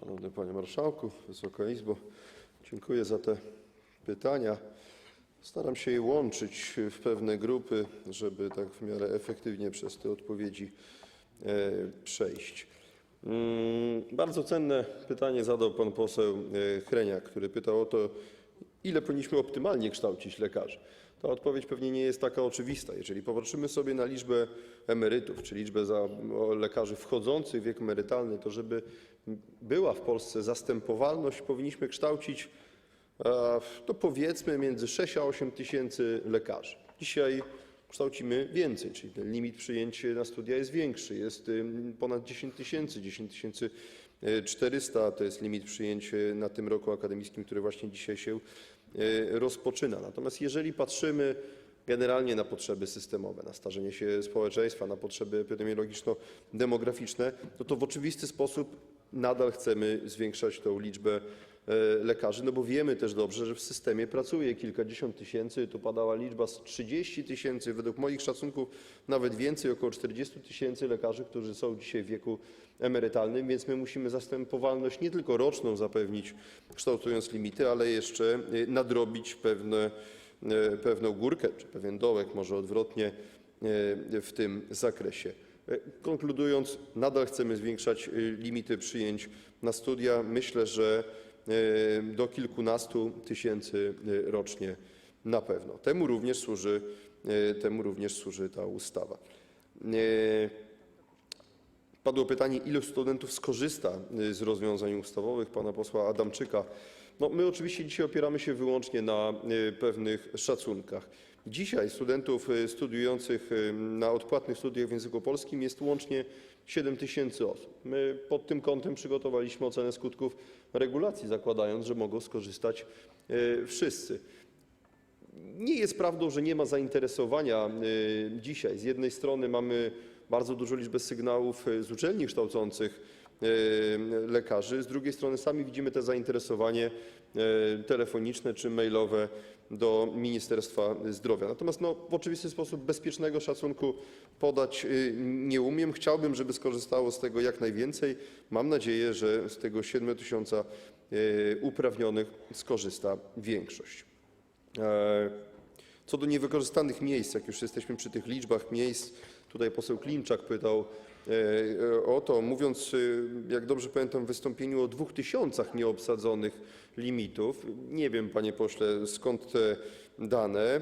Szanowny Panie Marszałku, Wysoka Izbo, dziękuję za te pytania. Staram się je łączyć w pewne grupy, żeby tak w miarę efektywnie przez te odpowiedzi e, przejść. Mm, Bardzo cenne pytanie zadał pan poseł e, Hreniak, który pytał o to, ile powinniśmy optymalnie kształcić lekarzy. Ta odpowiedź pewnie nie jest taka oczywista. Jeżeli popatrzymy sobie na liczbę emerytów, czy liczbę lekarzy wchodzących w wiek emerytalny, to żeby była w Polsce zastępowalność, powinniśmy kształcić e, to powiedzmy między 6 a 8 tysięcy lekarzy. Dzisiaj kształcimy więcej, czyli ten limit przyjęcia na studia jest większy, jest ponad 10 tysięcy, 10 tysięcy 400 to jest limit przyjęć e, na tym roku akademickim, który właśnie dzisiaj się e, rozpoczyna. Natomiast jeżeli patrzymy generalnie na potrzeby systemowe, na starzenie się społeczeństwa, na potrzeby epidemiologiczno-demograficzne, no to w oczywisty sposób nadal chcemy zwiększać tą liczbę lekarzy, no bo wiemy też dobrze, że w systemie pracuje kilkadziesiąt tysięcy, tu padała liczba z 30 tysięcy, według moich szacunków nawet więcej, około 40 tysięcy lekarzy, którzy są dzisiaj w wieku emerytalnym, więc my musimy zastępowalność nie tylko roczną zapewnić, kształtując limity, ale jeszcze e, nadrobić pewne, e, pewną górkę, czy pewien dołek, może odwrotnie, e, w tym zakresie. E, Konkludując, nadal chcemy zwiększać e, limity przyjęć na studia. Myślę, że e, do kilkunastu tysięcy e, rocznie na pewno. Temu również służy, służy ta ustawa. E, Padło pytanie, ilu studentów skorzysta y, z rozwiązań ustawowych pana posła Adamczyka. No, my oczywiście dzisiaj opieramy się wyłącznie na y, pewnych szacunkach. Dzisiaj studentów y, studiujących y, na odpłatnych studiach w języku polskim jest łącznie 7 tysięcy osób. My pod tym kątem przygotowaliśmy ocenę skutków regulacji, zakładając, że mogą skorzystać y, wszyscy. Nie jest prawdą, że nie ma zainteresowania dzisiaj. Z jednej strony mamy bardzo dużą liczbę sygnałów z uczelni kształcących lekarzy, z drugiej strony sami widzimy te zainteresowanie telefoniczne czy mailowe do Ministerstwa Zdrowia. Natomiast no, w oczywisty sposób bezpiecznego szacunku podać y, nie umiem. Chciałbym, żeby skorzystało z tego jak najwięcej. Mam nadzieję, że z tego 7 tysiąca y, uprawnionych skorzysta większość. E, Co do niewykorzystanych miejsc, jak już jesteśmy przy tych liczbach miejsc, tutaj poseł Klimczak pytał e, o to, mówiąc, e, jak dobrze pamiętam, w wystąpieniu o dwóch tysiącach nieobsadzonych limitów. Nie wiem, panie pośle, skąd te dane.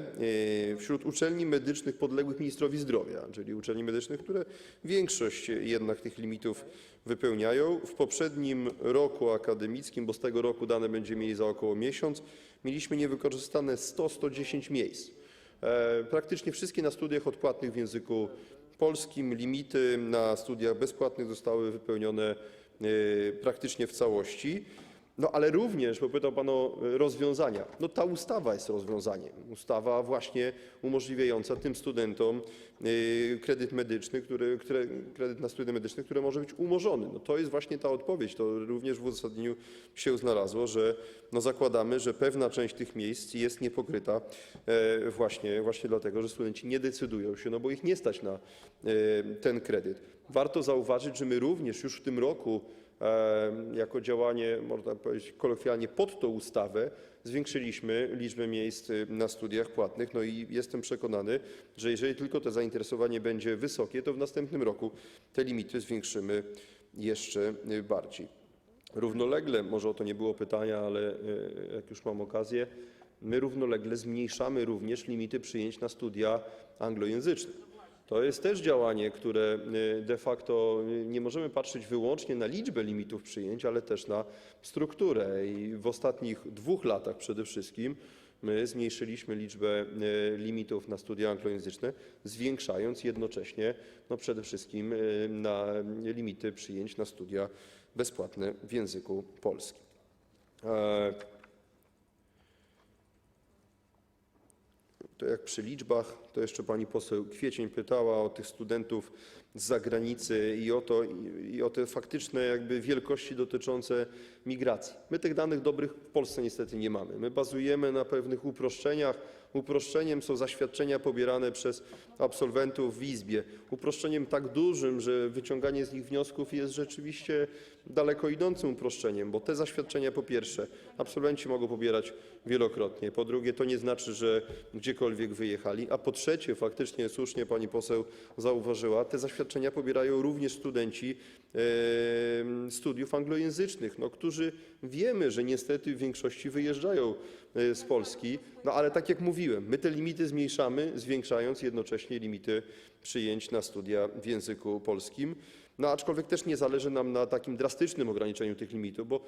E, Wśród uczelni medycznych podległych ministrowi zdrowia, czyli uczelni medycznych, które większość jednak tych limitów wypełniają. W poprzednim roku akademickim, bo z tego roku dane będziemy mieli za około miesiąc, mieliśmy niewykorzystane 100-110 miejsc. E, Praktycznie wszystkie na studiach odpłatnych w języku polskim. Limity na studiach bezpłatnych zostały wypełnione e, praktycznie w całości. No ale również, bo pytał Pan o e, rozwiązania. No ta ustawa jest rozwiązaniem. Ustawa właśnie umożliwiająca tym studentom e, kredyt medyczny, kredyt na studia medyczne, który może być umorzony. No to jest właśnie ta odpowiedź. To również w uzasadnieniu się znalazło, że zakładamy, że pewna część tych miejsc jest niepokryta e, właśnie, dlatego, że studenci nie decydują się, bo ich nie stać na ten kredyt. Warto zauważyć, że my również już w tym roku jako działanie, można powiedzieć kolokwialnie, pod tą ustawę zwiększyliśmy liczbę miejsc y, na studiach płatnych. No i jestem przekonany, że jeżeli tylko to zainteresowanie będzie wysokie, to w następnym roku te limity zwiększymy jeszcze y, bardziej. Równolegle, może o to nie było pytania, ale e, jak już mam okazję, my równolegle zmniejszamy również limity przyjęć na studia anglojęzyczne. To jest też działanie, które e, de facto e, nie możemy patrzeć wyłącznie na liczbę limitów przyjęć, ale też na strukturę. I w ostatnich dwóch latach przede wszystkim my zmniejszyliśmy liczbę e, limitów na studia anglojęzyczne, zwiększając jednocześnie no przede wszystkim e, na limity przyjęć na studia bezpłatne w języku polskim. To jak przy liczbach, to jeszcze pani poseł Kwiecień pytała o tych studentów z zagranicy i o to, i o te faktyczne jakby wielkości dotyczące migracji. My tych danych dobrych w Polsce niestety nie mamy. My bazujemy na pewnych uproszczeniach. Uproszczeniem są zaświadczenia pobierane przez absolwentów w Izbie. Uproszczeniem tak dużym, że wyciąganie z nich wniosków jest rzeczywiście daleko idącym uproszczeniem, bo te zaświadczenia po pierwsze absolwenci mogą pobierać wielokrotnie, po drugie to nie znaczy, że gdziekolwiek wyjechali, a po trzecie faktycznie słusznie pani poseł zauważyła, te zaświadczenia pobierają również studenci studiów anglojęzycznych, no, którzy wiemy, że niestety w większości wyjeżdżają z Polski, no ale tak jak mówiłem, my te limity zmniejszamy, zwiększając jednocześnie limity przyjęć na studia w języku polskim. No aczkolwiek też nie zależy nam na takim drastycznym ograniczeniu tych limitów, bo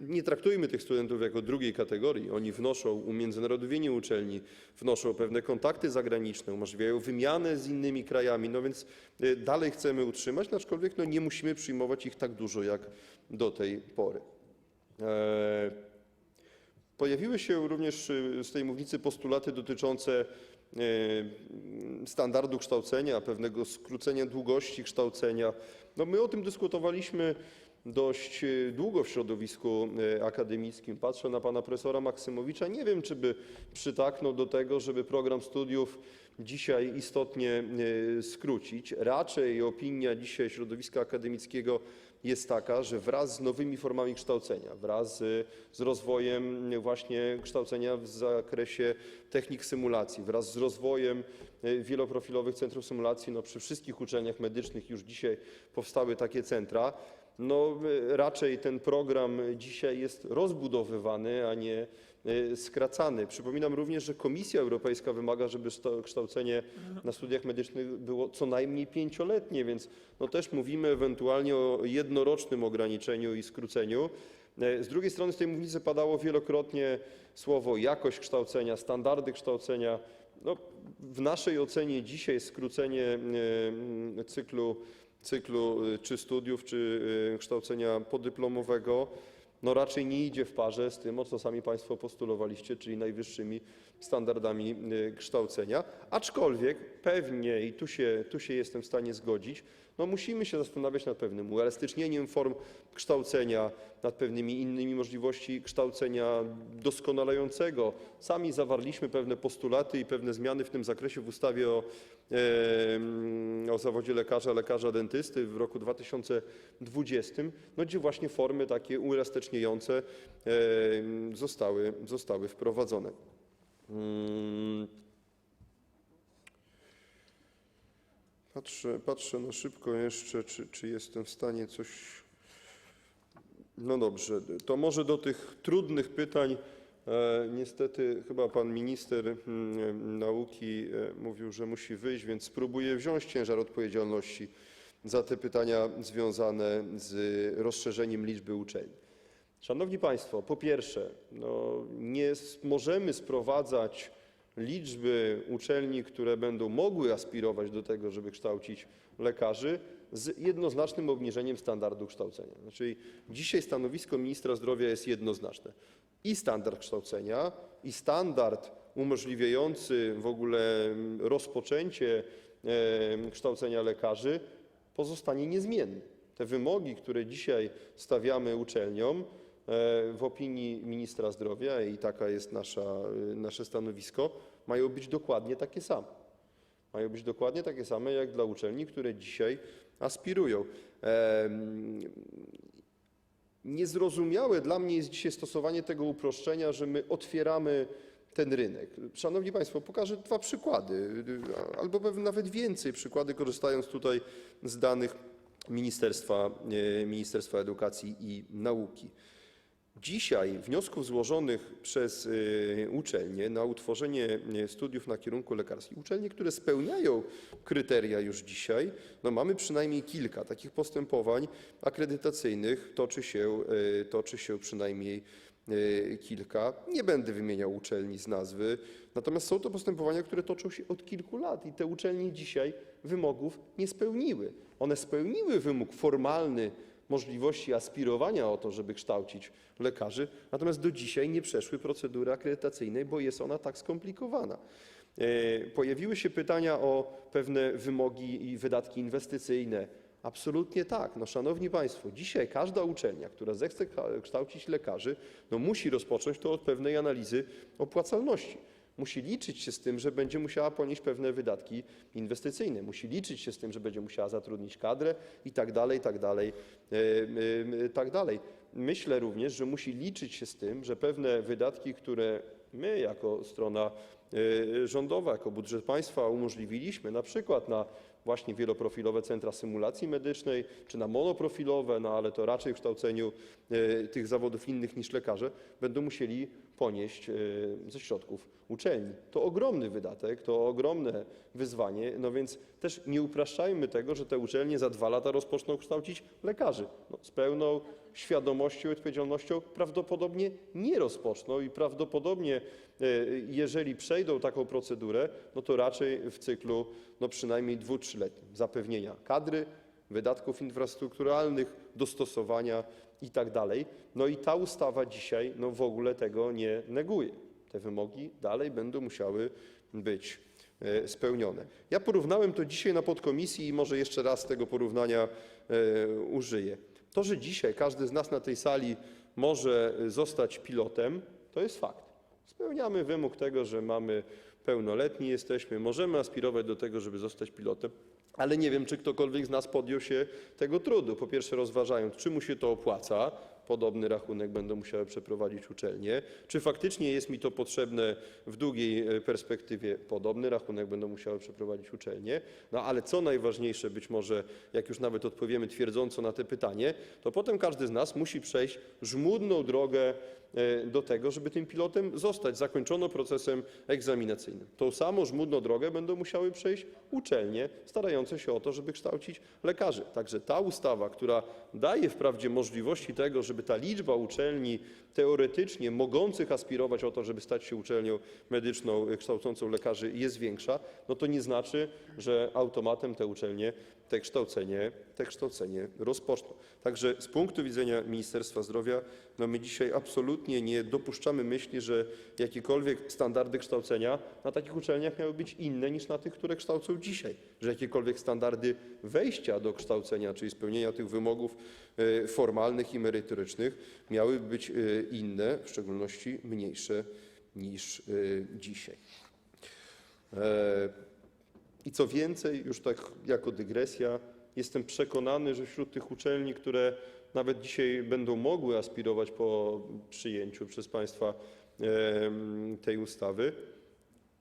nie traktujmy tych studentów jako drugiej kategorii. Oni wnoszą umiędzynarodowienie uczelni, wnoszą pewne kontakty zagraniczne, umożliwiają wymianę z innymi krajami, no więc y, dalej chcemy utrzymać, no aczkolwiek nie musimy przyjmować ich tak dużo jak do tej pory. Pojawiły się również y, z tej mównicy postulaty dotyczące y, standardu kształcenia, pewnego skrócenia długości kształcenia. No my o tym dyskutowaliśmy dość y, długo w środowisku akademickim. Patrzę na pana profesora Maksymowicza. Nie wiem, czy by przytaknął do tego, żeby program studiów dzisiaj istotnie skrócić. Raczej opinia dzisiaj środowiska akademickiego jest taka, że wraz z nowymi formami kształcenia, wraz z, rozwojem właśnie kształcenia w zakresie technik symulacji, wraz z rozwojem e, wieloprofilowych centrów symulacji, no przy wszystkich uczelniach medycznych już dzisiaj powstały takie centra, raczej ten program dzisiaj jest rozbudowywany, a nie e, skracany. Przypominam również, że Komisja Europejska wymaga, żeby kształ- kształcenie na studiach medycznych było co najmniej pięcioletnie, więc no też mówimy ewentualnie o jednorocznym ograniczeniu i skróceniu. E, Z drugiej strony z tej mównicy padało wielokrotnie słowo jakość kształcenia, standardy kształcenia. No, w naszej ocenie dzisiaj skrócenie cyklu, cyklu e, czy studiów, czy e, kształcenia podyplomowego no raczej nie idzie w parze z tym, o co sami Państwo postulowaliście, czyli najwyższymi standardami y, kształcenia. Aczkolwiek pewnie, i tu się, jestem w stanie zgodzić, no musimy się zastanawiać nad pewnym uelastycznieniem form kształcenia, nad pewnymi innymi możliwości kształcenia doskonalającego. Sami zawarliśmy pewne postulaty i pewne zmiany w tym zakresie w ustawie o, o zawodzie lekarza, lekarza dentysty w roku 2020, no gdzie właśnie formy takie uelastyczniające zostały, wprowadzone. Mm. Patrzę, na szybko jeszcze, czy jestem w stanie coś. No dobrze, to może do tych trudnych pytań. E, niestety chyba pan minister mm, nauki e, mówił, że musi wyjść, więc spróbuję wziąć ciężar odpowiedzialności za te pytania związane z rozszerzeniem liczby uczelni. Szanowni Państwo, po pierwsze, no, nie możemy sprowadzać liczby uczelni, które będą mogły aspirować do tego, żeby kształcić lekarzy, z jednoznacznym obniżeniem standardu kształcenia. Znaczy, dzisiaj stanowisko ministra zdrowia jest jednoznaczne. I standard kształcenia, i standard umożliwiający w ogóle rozpoczęcie kształcenia lekarzy pozostanie niezmienny. Te wymogi, które dzisiaj stawiamy uczelniom, e, w opinii ministra zdrowia, i taka jest y, nasze stanowisko, mają być dokładnie takie same. Mają być dokładnie takie same jak dla uczelni, które dzisiaj aspirują. Niezrozumiałe dla mnie jest dzisiaj stosowanie tego uproszczenia, że my otwieramy ten rynek. Szanowni Państwo, pokażę dwa przykłady, albo nawet więcej korzystając tutaj z danych Ministerstwa, e, Ministerstwa Edukacji i Nauki. Dzisiaj wniosków złożonych przez y, uczelnie na utworzenie y, studiów na kierunku lekarskim, uczelnie, które spełniają kryteria już dzisiaj, no mamy przynajmniej kilka takich postępowań akredytacyjnych, toczy się, y, przynajmniej kilka. Nie będę wymieniał uczelni z nazwy, natomiast są to postępowania, które toczą się od kilku lat i te uczelnie dzisiaj wymogów nie spełniły. One spełniły wymóg formalny możliwości aspirowania o to, żeby kształcić lekarzy, natomiast do dzisiaj nie przeszły procedury akredytacyjnej, bo jest ona tak skomplikowana. E, Pojawiły się pytania o pewne wymogi i wydatki inwestycyjne. Absolutnie tak. No, szanowni Państwo, dzisiaj każda uczelnia, która zechce kształcić lekarzy, no, musi rozpocząć to od pewnej analizy opłacalności. Musi liczyć się z tym, że będzie musiała ponieść pewne wydatki inwestycyjne. Musi liczyć się z tym, że będzie musiała zatrudnić kadrę i tak tak dalej, e, e, e, tak dalej. Myślę również, że musi liczyć się z tym, że pewne wydatki, które my jako strona rządowa, jako budżet państwa umożliwiliśmy, przykład na właśnie wieloprofilowe centra symulacji medycznej, czy na monoprofilowe, no ale to raczej w kształceniu tych zawodów innych niż lekarze, będą musieli ponieść e, ze środków uczelni. To ogromny wydatek, to ogromne wyzwanie, no więc też nie upraszczajmy tego, że te uczelnie za dwa lata rozpoczną kształcić lekarzy. No, z pełną świadomością i odpowiedzialnością prawdopodobnie nie rozpoczną i prawdopodobnie, e, jeżeli przejdą taką procedurę, no to raczej w cyklu no przynajmniej dwu, trzyletnim zapewnienia kadry, wydatków infrastrukturalnych, dostosowania i tak. No i ta ustawa dzisiaj no w ogóle tego nie neguje. Te wymogi dalej będą musiały być e, spełnione. Ja porównałem to dzisiaj na podkomisji i może jeszcze raz tego porównania e, użyję. To, że dzisiaj każdy z nas na tej sali może zostać pilotem, to jest fakt. Spełniamy wymóg tego, że mamy pełnoletni jesteśmy, możemy aspirować do tego, żeby zostać pilotem, ale nie wiem, czy ktokolwiek z nas podjął się tego trudu. Po pierwsze, rozważając, czy mu się to opłaca, podobny rachunek będą musiały przeprowadzić uczelnie, czy faktycznie jest mi to potrzebne w długiej e, perspektywie, podobny rachunek będą musiały przeprowadzić uczelnie. No ale co najważniejsze, być może, jak już nawet odpowiemy twierdząco na te pytanie, to potem każdy z nas musi przejść żmudną drogę do tego, żeby tym pilotem zostać. Zakończono procesem egzaminacyjnym. Tą samą żmudną drogę będą musiały przejść uczelnie starające się o to, żeby kształcić lekarzy. Także ta ustawa, która daje wprawdzie możliwości tego, żeby ta liczba uczelni teoretycznie mogących aspirować o to, żeby stać się uczelnią medyczną e, kształcącą lekarzy jest większa, no to nie znaczy, że automatem te uczelnie te kształcenie, rozpoczną. Także z punktu widzenia Ministerstwa Zdrowia, no my dzisiaj absolutnie nie dopuszczamy myśli, że jakiekolwiek standardy kształcenia na takich uczelniach miały być inne niż na tych, które kształcą dzisiaj, że jakiekolwiek standardy wejścia do kształcenia, czyli spełnienia tych wymogów e, formalnych i merytorycznych miały być e, inne, w szczególności mniejsze niż e, dzisiaj. I co więcej, już tak jako dygresja, jestem przekonany, że wśród tych uczelni, które nawet dzisiaj będą mogły aspirować po przyjęciu przez Państwa tej ustawy,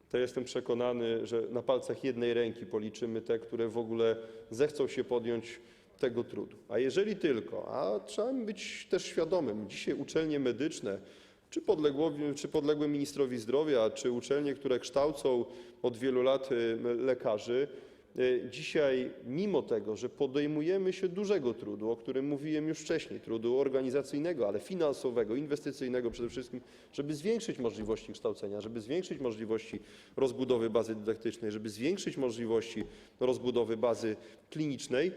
to jestem przekonany, że na palcach jednej ręki policzymy te, które w ogóle zechcą się podjąć tego trudu. A jeżeli tylko, a trzeba być też świadomym, dzisiaj uczelnie medyczne, czy, podległe ministrowi zdrowia, czy uczelnie, które kształcą od wielu lat y, lekarzy, y, dzisiaj mimo tego, że podejmujemy się dużego trudu, o którym mówiłem już wcześniej, trudu organizacyjnego, ale finansowego, inwestycyjnego przede wszystkim, żeby zwiększyć możliwości kształcenia, żeby zwiększyć możliwości rozbudowy bazy dydaktycznej, żeby zwiększyć możliwości rozbudowy bazy klinicznej,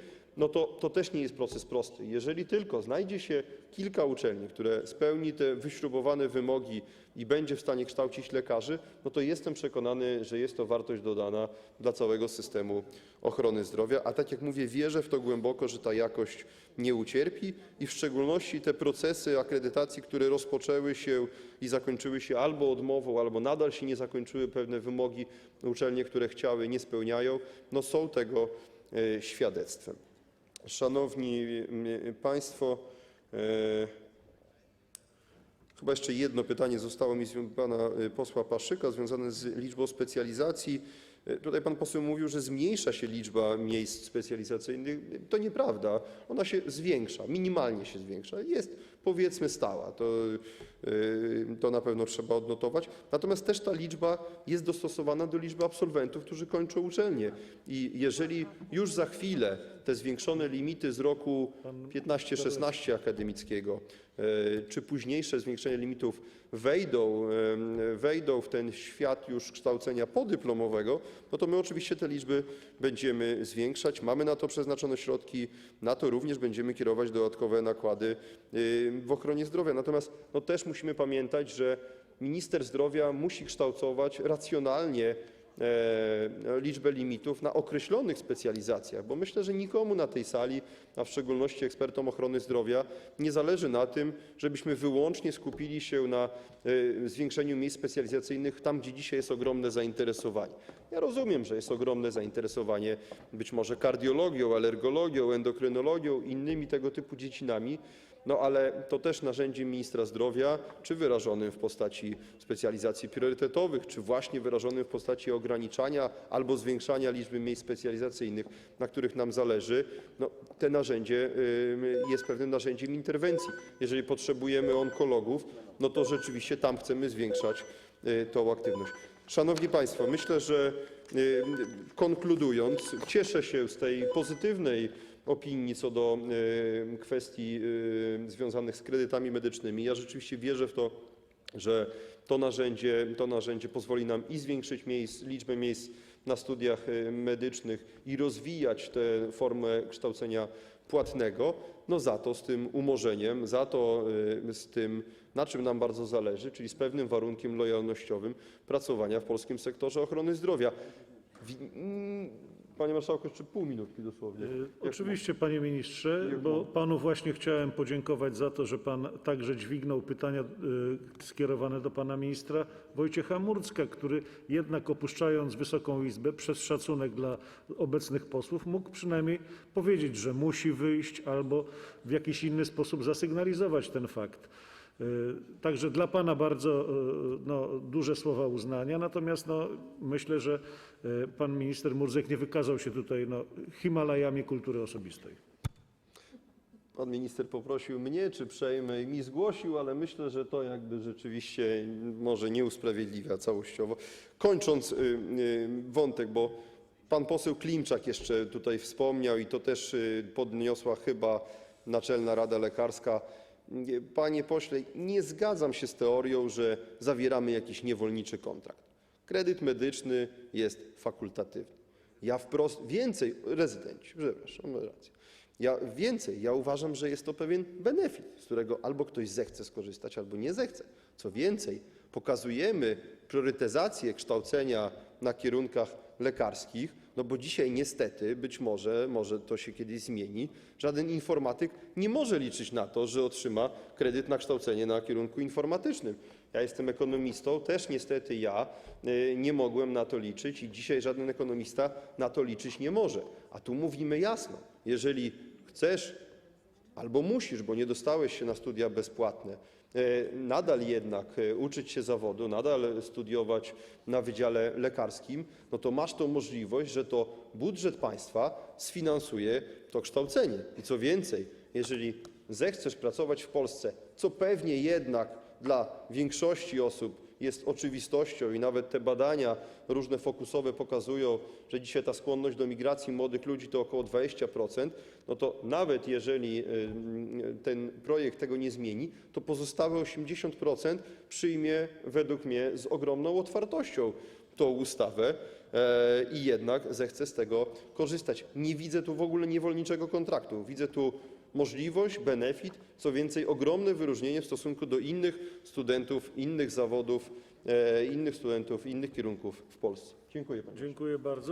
to, to też nie jest proces prosty. Jeżeli tylko znajdzie się kilka uczelni, które spełni te wyśrubowane wymogi i będzie w stanie kształcić lekarzy, no to jestem przekonany, że jest to wartość dodana dla całego systemu ochrony zdrowia. A tak jak mówię, wierzę w to głęboko, że ta jakość nie ucierpi i w szczególności te procesy akredytacji, które rozpoczęły się i zakończyły się albo odmową, albo nadal się nie zakończyły, pewne wymogi uczelnie, które chciały, nie spełniają, no są tego e, świadectwem. Szanowni mm, Państwo, e, chyba jeszcze jedno pytanie zostało mi z pana e, posła Paszyka związane z liczbą specjalizacji. E, Tutaj pan poseł mówił, że zmniejsza się liczba miejsc specjalizacyjnych. To nieprawda. Ona się zwiększa, minimalnie się zwiększa. Jest powiedzmy stała. To, e, to na pewno trzeba odnotować. Natomiast też ta liczba jest dostosowana do liczby absolwentów, którzy kończą uczelnię. I jeżeli już za chwilę te zwiększone limity z roku 15-16 akademickiego, czy późniejsze zwiększenie limitów wejdą, e, wejdą w ten świat już kształcenia podyplomowego, no to my oczywiście te liczby będziemy zwiększać. Mamy na to przeznaczone środki, na to również będziemy kierować dodatkowe nakłady e, w ochronie zdrowia. Natomiast no też musimy pamiętać, że minister zdrowia musi kształtować racjonalnie e, liczbę limitów na określonych specjalizacjach, bo myślę, że nikomu na tej sali, a w szczególności ekspertom ochrony zdrowia, nie zależy na tym, żebyśmy wyłącznie skupili się na e, zwiększeniu miejsc specjalizacyjnych tam, gdzie dzisiaj jest ogromne zainteresowanie. Ja rozumiem, że jest ogromne zainteresowanie być może kardiologią, alergologią, endokrynologią, innymi tego typu dziedzinami, no ale to też narzędzie ministra zdrowia, czy wyrażonym w postaci specjalizacji priorytetowych, czy właśnie wyrażonym w postaci ograniczania albo zwiększania liczby miejsc specjalizacyjnych, na których nam zależy, no, y, jest pewnym narzędziem interwencji. Jeżeli potrzebujemy onkologów, no to rzeczywiście tam chcemy zwiększać y, tą aktywność. Szanowni Państwo, myślę, że y, konkludując, cieszę się z tej pozytywnej opinii co do y, kwestii y, związanych z kredytami medycznymi. Ja rzeczywiście wierzę w to, że to narzędzie, pozwoli nam i zwiększyć liczbę miejsc na studiach y, medycznych i rozwijać tę formę kształcenia płatnego, no za to z tym umorzeniem, za to z tym, na czym nam bardzo zależy, czyli z pewnym warunkiem lojalnościowym pracowania w polskim sektorze ochrony zdrowia. Panie Marszałku, jeszcze pół minutki dosłownie. E, Oczywiście, panie ministrze, bo panu właśnie chciałem podziękować za to, że pan także dźwignął pytania e, skierowane do pana ministra Wojciecha Murdzka, który jednak opuszczając Wysoką Izbę przez szacunek dla obecnych posłów mógł przynajmniej powiedzieć, że musi wyjść albo w jakiś inny sposób zasygnalizować ten fakt. E, Także dla pana bardzo e, no, duże słowa uznania, natomiast no, myślę, że e, pan minister Murzek nie wykazał się tutaj no, Himalajami kultury osobistej. Pan minister poprosił mnie, czy przejmę i mi zgłosił, ale myślę, że to jakby rzeczywiście może nie usprawiedliwia całościowo. Kończąc y, y, wątek, bo pan poseł Klimczak jeszcze tutaj wspomniał i to też y, podniosła chyba Naczelna Rada Lekarska. Nie, Panie pośle, nie zgadzam się z teorią, że zawieramy jakiś niewolniczy kontrakt. Kredyt medyczny jest fakultatywny. Ja wprost, więcej, rezydenci, przepraszam, mam rację. Ja więcej, ja uważam, że jest to pewien benefit, z którego albo ktoś zechce skorzystać, albo nie zechce. Co więcej, pokazujemy priorytetyzację kształcenia na kierunkach lekarskich, bo dzisiaj niestety, być może, może to się kiedyś zmieni, żaden informatyk nie może liczyć na to, że otrzyma kredyt na kształcenie na kierunku informatycznym. Ja jestem ekonomistą, też niestety ja y, nie mogłem na to liczyć i dzisiaj żaden ekonomista na to liczyć nie może. A tu mówimy jasno, jeżeli chcesz albo musisz, bo nie dostałeś się na studia bezpłatne, nadal jednak e, uczyć się zawodu, nadal studiować na wydziale lekarskim, no to masz tą możliwość, że to budżet państwa sfinansuje to kształcenie. I co więcej, jeżeli zechcesz pracować w Polsce, co pewnie jednak dla większości osób jest oczywistością i nawet te badania różne fokusowe pokazują, że dzisiaj ta skłonność do migracji młodych ludzi to około 20%, no to nawet jeżeli y, y, ten projekt tego nie zmieni, to pozostałe 80% przyjmie według mnie z ogromną otwartością tą ustawę e, i jednak zechce z tego korzystać. Nie widzę tu w ogóle niewolniczego kontraktu. Możliwość, benefit, co więcej, ogromne wyróżnienie w stosunku do innych studentów, innych zawodów, e, innych studentów, innych kierunków w Polsce. Dziękuję bardzo.